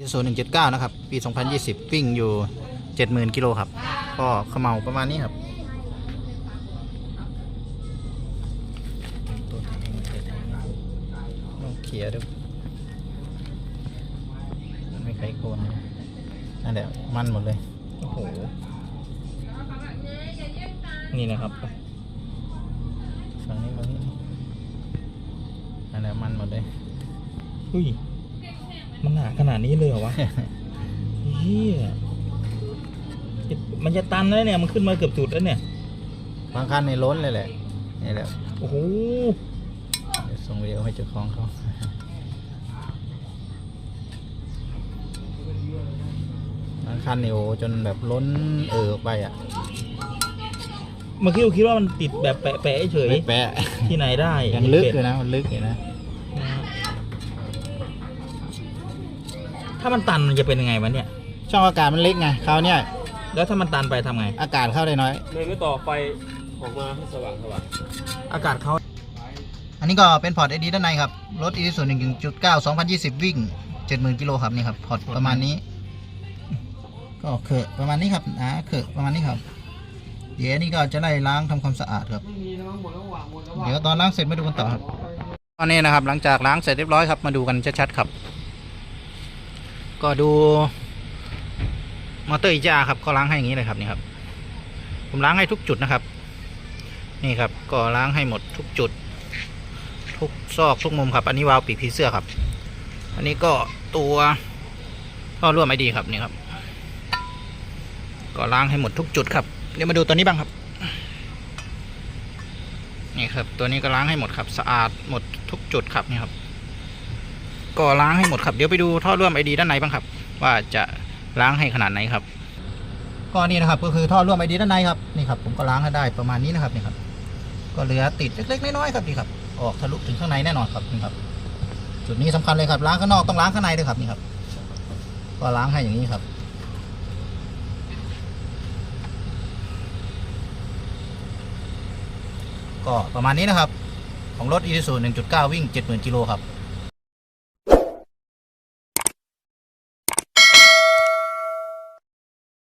อีซูหนึ่งเจ็ดเก้านะครับ ปี2020วิ่งอยู่70,000กิโลครับ ก็เขมเหลาประมาณนี้ครับตัวแทงตัวแทงลองเขี่ยดูไม่ไขโคนนั่นแหละมันหมดเลย โอ้โห นี่นะครับฝั่งนี้ฝั่งนี้นั่นแหละมันหมดเลยอุ้ย มันหนาขนาดนี้เลยเหรอวะเฮียมันจะตันแล้วเนี่ย มันขึ้นมาเกือบจุดแล้วเนี่ย บางคันในล้นเลยแหละ นี่แหละ โอ้โหเดี๋ยวส่งวิดีโอให้เจ้าของเขาบางคันนี่โอ้จนแบบล้นเออออกไปอะเมื่อกี้ผมคิดว่ามันติดแบบแปะๆเฉยไม่แปะที่ไหนได้ยังลึกอยู่นะมันลึกอยู่นะ ถ้ามันตันมันจะเป็นยังไงวะเนี่ย ช่องอากาศมันเล็กไงคราวเนี้ยแล้วถ้ามันตันไปทำไง อากาศเข้าได้น้อย เลยไม่ต่อไฟออกมาให้สว่างสว่างอากาศเขา อันนี้ก็เป็นพอร์ตไอดีด้านในครับ รถอีซูหนึ่งจุดเก้าสองพันยี่สิบวิ่งเจ็ดหมื่นกิโลครับนี่ครับ พอร์ตประมาณนี้ ก็เขอะประมาณนี้ครับอ่าเขอะประมาณนี้ครับ เดี๋ยวนี่ก็จะไล่ล้างทำความสะอาดครับ เดี๋ยวตอนล้างเสร็จมาดูกันต่อครับ ตอนนี้นะครับหลังจากล้างเสร็จเรียบร้อยครับมาดูกันชัดๆครับ ก็ดูมอเตอร์อีจ้าครับก็ล้างให้อย่างนี้เลยครับนี่ครับ ผมล้างให้ทุกจุดนะครับ นี่ครับก็ล้างให้หมดทุกจุด ทุกซอกทุกมุมครับ อันนี้วาล์วปีกผีเสื้อครับ อันนี้ก็ตัวท่อร่วมไอดีครับนี่ครับ ก็ล้างให้หมดทุกจุดครับเดี๋ยวมาดูตัวนี้บ้างครับ นี่ครับ ตัวนี้ก็ล้างให้หมดครับ สะอาดหมดทุกจุดครับนี่ครับ ก็ล้างให้หมดครับเดี๋ยวไปดูท่อร่วมไอดีด้านในบ้างครับ ว่าจะล้างให้ขนาดไหนครับ ก็นี่นะครับก็คือท่อร่วมไอดีด้านในครับนี่ครับผมก็ล้างให้ได้ประมาณนี้นะครับนี่ครับ ก็เหลือติดเล็กๆน้อยๆครับนี่ครับออกทะลุถึงข้างในแน่นอนครับนี่ครับ จุดนี้สำคัญเลยครับล้างข้างนอกต้องล้างข้างในด้วยครับนี่ครับ ก็ล้างให้อย่างนี้ครับก็ประมาณนี้นะครับ ของรถ Isuzu 1.9 วิ่ง 70,000กิโลครับ